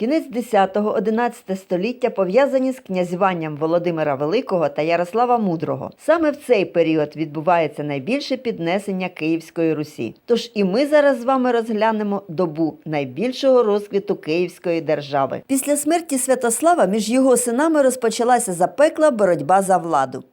Кінець 10-11 століття пов'язані з князюванням Володимира Великого та Ярослава Мудрого. Саме в цей період відбувається найбільше піднесення Київської Русі. Тож і ми зараз з вами розглянемо добу найбільшого розквіту Київської держави. Після смерті Святослава між його синами розпочалася запекла боротьба за владу.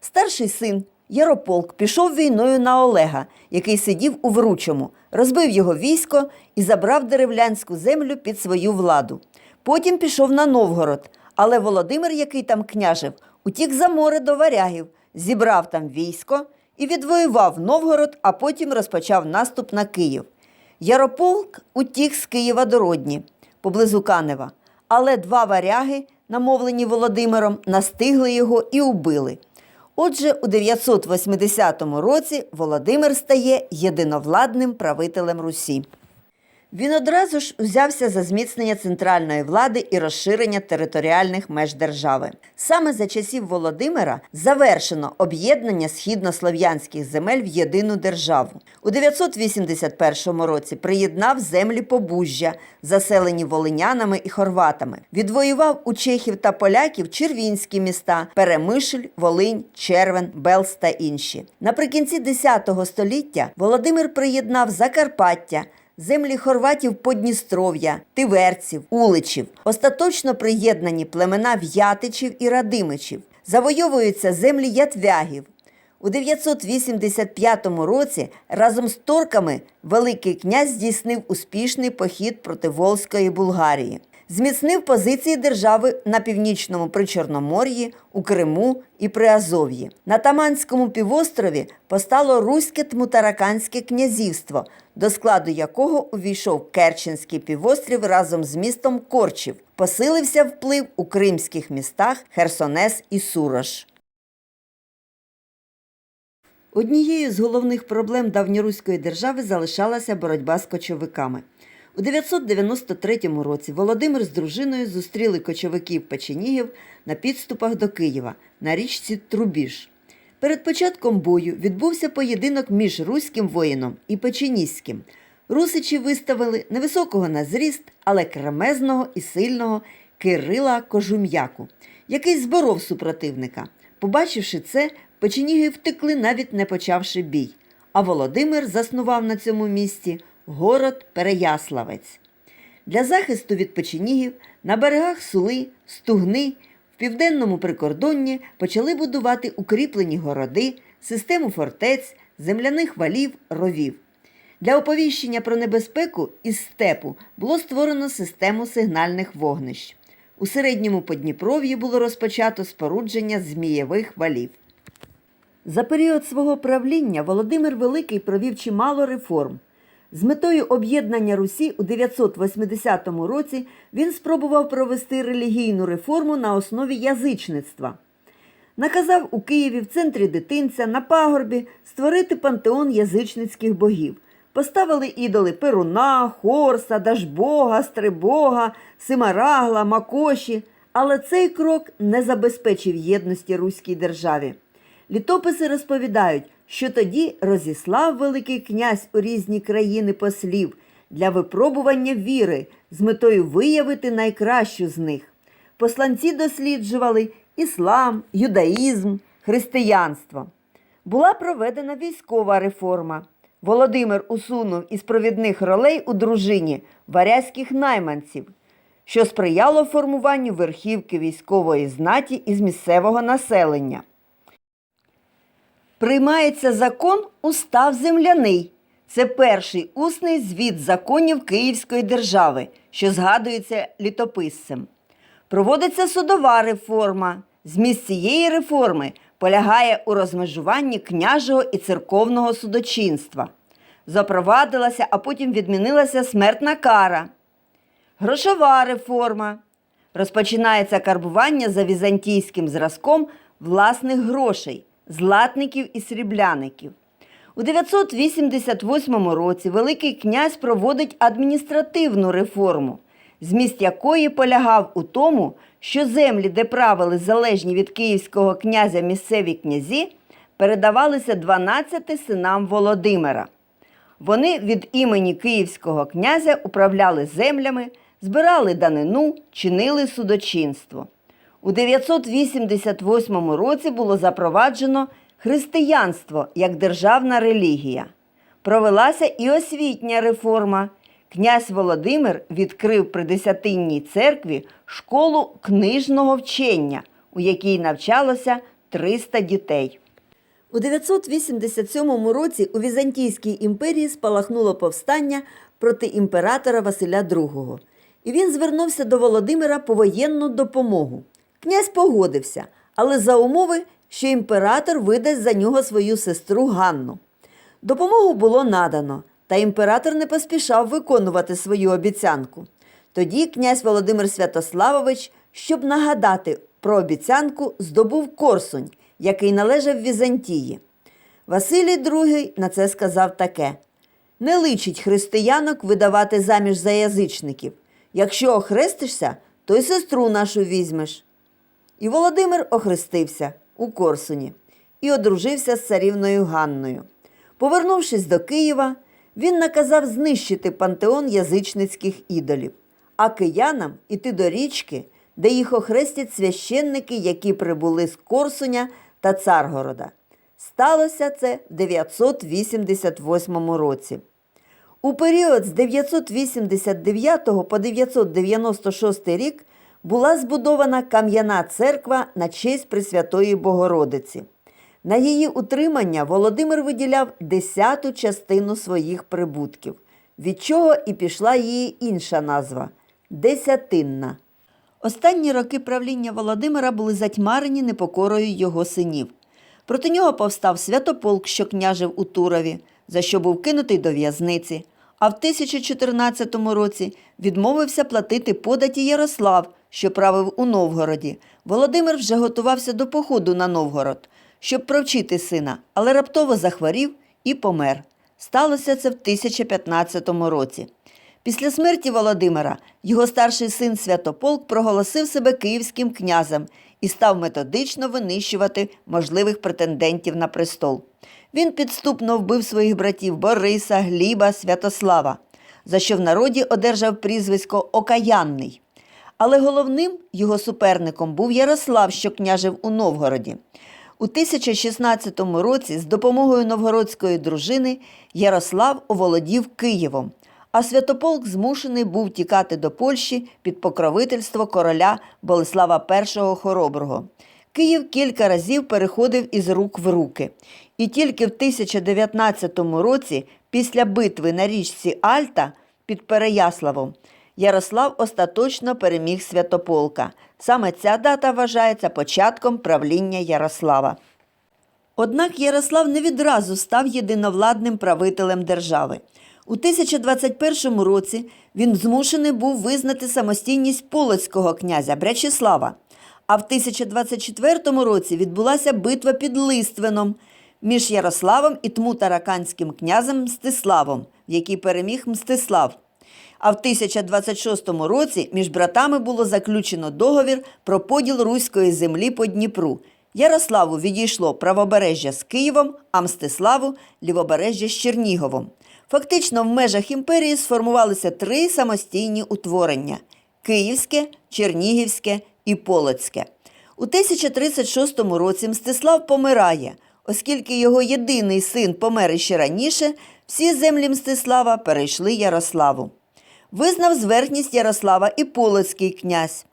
Старший син Ярополк пішов війною на Олега, який сидів у Вручому, розбив його військо і забрав деревлянську землю під свою владу. Потім пішов на Новгород, але Володимир, який там княжив, утік за море до варягів, зібрав там військо і відвоював Новгород, а потім розпочав наступ на Київ. Ярополк утік з Києва до Родні, поблизу Канева, але два варяги, намовлені Володимиром, настигли його і убили. Отже, у 980 році Володимир стає єдиновладним правителем Русі. Він одразу ж узявся за зміцнення центральної влади і розширення територіальних меж держави. Саме за часів Володимира завершено об'єднання східнослов'янських земель в єдину державу. У 981 році приєднав землі Побужжя, заселені волинянами і хорватами. Відвоював у чехів та поляків червінські міста Перемишль, Волинь, Червен, Белс та інші. Наприкінці X століття Володимир приєднав Закарпаття. Землі хорватів Подністров'я, Тиверців, Уличів, остаточно приєднані племена В'ятичів і Радимичів. Завойовуються землі ятвягів. У 985 році разом з турками Великий князь здійснив успішний похід проти Волзької Булгарії. Зміцнив позиції держави на північному Причорномор'ї, у Криму і Приазов'ї. На Таманському півострові постало Руське Тмутараканське князівство, до складу якого увійшов Керченський півострів разом з містом Корчів. Посилився вплив у кримських містах Херсонес і Сурош. Однією з головних проблем давньоруської держави залишалася боротьба з кочовиками. У 993 році Володимир з дружиною зустріли кочовиків печенігів на підступах до Києва на річці Трубіж. Перед початком бою відбувся поєдинок між руським воїном і печеніським. Русичі виставили невисокого на зріст, але кремезного і сильного Кирила Кожум'яку, який зборов супротивника. Побачивши це, печеніги втекли, навіть не почавши бій. А Володимир заснував на цьому місці город Переяславець. Для захисту від печенігів на берегах Сули, Стугни, в південному прикордонні почали будувати укріплені городи, систему фортець, земляних валів, ровів. Для оповіщення про небезпеку із степу було створено систему сигнальних вогнищ. У середньому Подніпров'ї було розпочато спорудження змієвих валів. За період свого правління Володимир Великий провів чимало реформ. З метою об'єднання Русі у 980 році він спробував провести релігійну реформу на основі язичництва. Наказав у Києві в центрі дитинця на пагорбі створити пантеон язичницьких богів. Поставили ідоли Перуна, Хорса, Дажбога, Стрибога, Симарагла, Макоші. Але цей крок не забезпечив єдності руській державі. Літописи розповідають, що тоді розіслав Великий князь у різні країни послів для випробування віри з метою виявити найкращу з них. Посланці досліджували іслам, юдаїзм, християнство. Була проведена військова реформа. Володимир усунув із провідних ролей у дружині варязьких найманців, що сприяло формуванню верхівки військової знаті із місцевого населення. Приймається закон Устав земляний. Це перший усний звіт законів Київської держави, що згадується літописцем. Проводиться судова реформа. Зміст цієї реформи полягає у розмежуванні княжого і церковного судочинства. Запровадилася, а потім відмінилася смертна кара. Грошова реформа. Розпочинається карбування за візантійським зразком власних грошей, златників і срібляників. У 988 році Великий князь проводить адміністративну реформу, зміст якої полягав у тому, що землі, де правили залежні від київського князя місцеві князі, передавалися 12 синам Володимира. Вони від імені київського князя управляли землями, збирали данину, чинили судочинство. У 988 році було запроваджено християнство як державна релігія. Провелася і освітня реформа. Князь Володимир відкрив при Десятинній церкві школу книжного вчення, у якій навчалося 300 дітей. У 987 році у Візантійській імперії спалахнуло повстання проти імператора Василя II, і він звернувся до Володимира по воєнну допомогу. Князь погодився, але за умови, що імператор видасть за нього свою сестру Ганну. Допомогу було надано, та імператор не поспішав виконувати свою обіцянку. Тоді князь Володимир Святославович, щоб нагадати про обіцянку, здобув Корсунь, який належав Візантії. Василій II на це сказав таке: не личить християнок видавати заміж за язичників. Якщо охрестишся, то й сестру нашу візьмеш. І Володимир охрестився у Корсуні і одружився з царівною Ганною. Повернувшись до Києва, він наказав знищити пантеон язичницьких ідолів, а киянам іти до річки, де їх охрестять священники, які прибули з Корсуня та Царгорода. Сталося це в 988 році. У період з 989 по 996 рік була збудована кам'яна церква на честь Пресвятої Богородиці. На її утримання Володимир виділяв десяту частину своїх прибутків, від чого і пішла її інша назва десятинна. Останні роки правління Володимира були затьмарені непокорою його синів. Проти нього повстав святополк, що княжив у Турові, за що був кинутий до в'язниці. А в 1014 році відмовився платити податі Ярослав, що правив у Новгороді. Володимир вже готувався до походу на Новгород, щоб провчити сина, але раптово захворів і помер. Сталося це в 1015 році. Після смерті Володимира його старший син Святополк проголосив себе київським князем і став методично винищувати можливих претендентів на престол. Він підступно вбив своїх братів Бориса, Гліба, Святослава, за що в народі одержав прізвисько Окаянний. Але головним його суперником був Ярослав, що княжив у Новгороді. У 1016 році з допомогою новгородської дружини Ярослав оволодів Києвом, а Святополк змушений був тікати до Польщі під покровительство короля Болеслава І Хороброго. Київ кілька разів переходив із рук в руки. І тільки в 1019 році, після битви на річці Альта під Переяславом, Ярослав остаточно переміг Святополка. Саме ця дата вважається початком правління Ярослава. Однак Ярослав не відразу став єдиновладним правителем держави. У 1021 році він змушений був визнати самостійність полоцького князя Брячеслава. А в 1024 році відбулася битва під Листвином між Ярославом і Тмутараканським князем Мстиславом, в якій переміг Мстислав. А в 1026 році між братами було заключено договір про поділ руської землі по Дніпру. Ярославу відійшло правобережжя з Києвом, а Мстиславу лівобережжя з Черніговом. Фактично в межах імперії сформувалися три самостійні утворення Київське, Чернігівське і Полоцьке. У 1036 році Мстислав помирає, оскільки його єдиний син помер іще раніше, всі землі Мстислава перейшли Ярославу. Визнав зверхність Ярослава і Полоцький князь.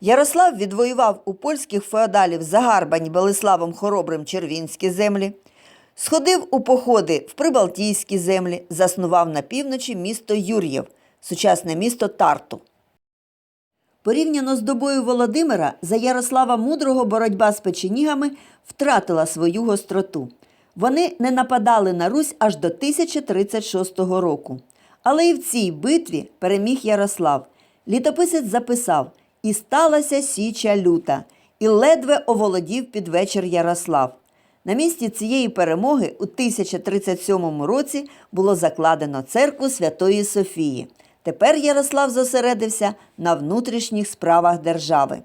Ярослав відвоював у польських феодалів загарбані Болеславом Хоробрим червінські землі, сходив у походи в Прибалтійські землі, заснував на півночі місто Юр'єв, сучасне місто Тарту. Порівняно з добою Володимира, за Ярослава Мудрого боротьба з печенігами втратила свою гостроту. Вони не нападали на Русь аж до 1036 року. Але і в цій битві переміг Ярослав. Літописець записав: І сталася січа люта, і ледве оволодів під вечір Ярослав. На місці цієї перемоги у 1037 році було закладено церкву Святої Софії. Тепер Ярослав зосередився на внутрішніх справах держави.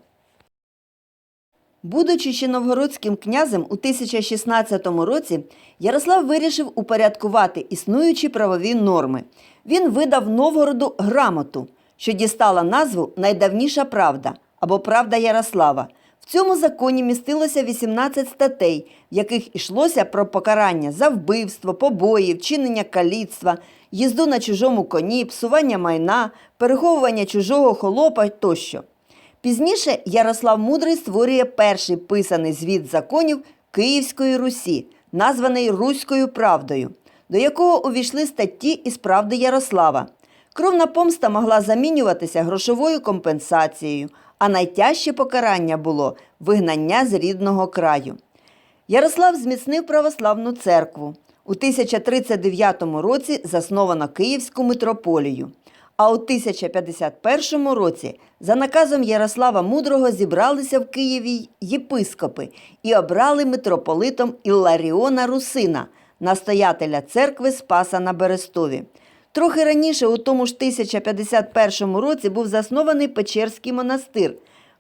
Будучи ще новгородським князем у 1016 році, Ярослав вирішив упорядкувати існуючі правові норми. Він видав Новгороду грамоту, що дістала назву Найдавніша правда або Правда Ярослава. В цьому законі містилося 18 статей, в яких йшлося про покарання за вбивство, побої, вчинення каліцтва, їзду на чужому коні, псування майна, переховування чужого холопа тощо. Пізніше Ярослав Мудрий створює перший писаний звіт законів Київської Русі, названий Руською правдою, до якого увійшли статті із правди Ярослава. Кровна помста могла замінюватися грошовою компенсацією, а найтяжче покарання було вигнання з рідного краю. Ярослав зміцнив православну церкву. У 1039 році засновано Київську митрополію. А у 1051 році за наказом Ярослава Мудрого зібралися в Києві єпископи і обрали митрополитом Ілларіона Русина, настоятеля церкви Спаса на Берестові. Трохи раніше, у тому ж 1051 році, був заснований Печерський монастир,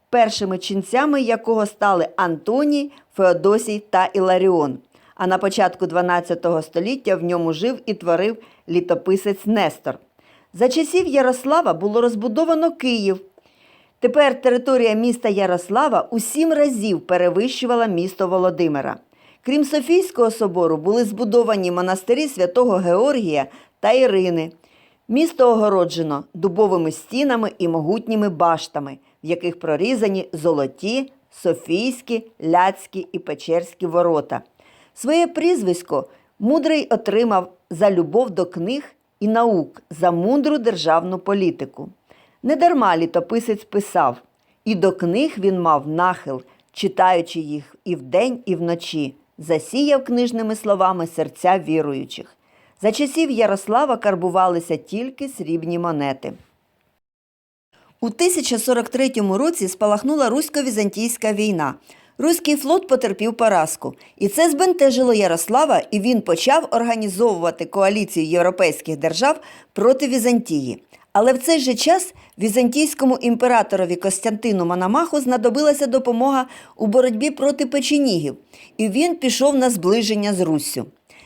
першими ченцями якого стали Антоній, Феодосій та Іларіон. А на початку 12 століття в ньому жив і творив літописець Нестор. За часів Ярослава було розбудовано Київ. Тепер територія міста Ярослава у сім разів перевищувала місто Володимира. Крім Софійського собору, були збудовані монастирі святого Георгія та Ірини. Місто огороджено дубовими стінами і могутніми баштами, в яких прорізані золоті, софійські, ляцькі і печерські ворота. Своє прізвисько мудрий отримав за любов до книг і наук, за мудру державну політику. Недарма літописець писав, і до книг він мав нахил, читаючи їх і вдень, і вночі, засіяв книжними словами серця віруючих. За часів Ярослава карбувалися тільки срібні монети. У 1043 році спалахнула русько-візантійська війна. Руський флот потерпів поразку, і це збентежило Ярослава, і він почав організовувати коаліцію європейських держав проти Візантії. Але в цей же час візантійському імператорові Костянтину Мономаху знадобилася допомога у боротьбі проти печенігів, і він пішов на зближення з Руссю.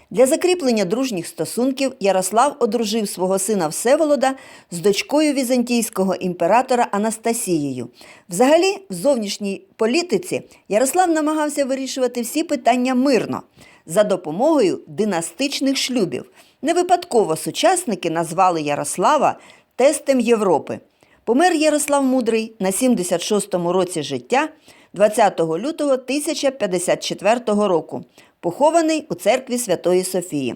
Для закріплення дружніх стосунків Ярослав одружив свого сина Всеволода з дочкою візантійського імператора Анастасією. Взагалі, в зовнішній політиці Ярослав намагався вирішувати всі питання мирно за допомогою династичних шлюбів. Не випадково сучасники назвали Ярослава тестем Європи. Помер Ярослав Мудрий на 76-му році життя 20 лютого 1054 року, похований у церкві Святої Софії.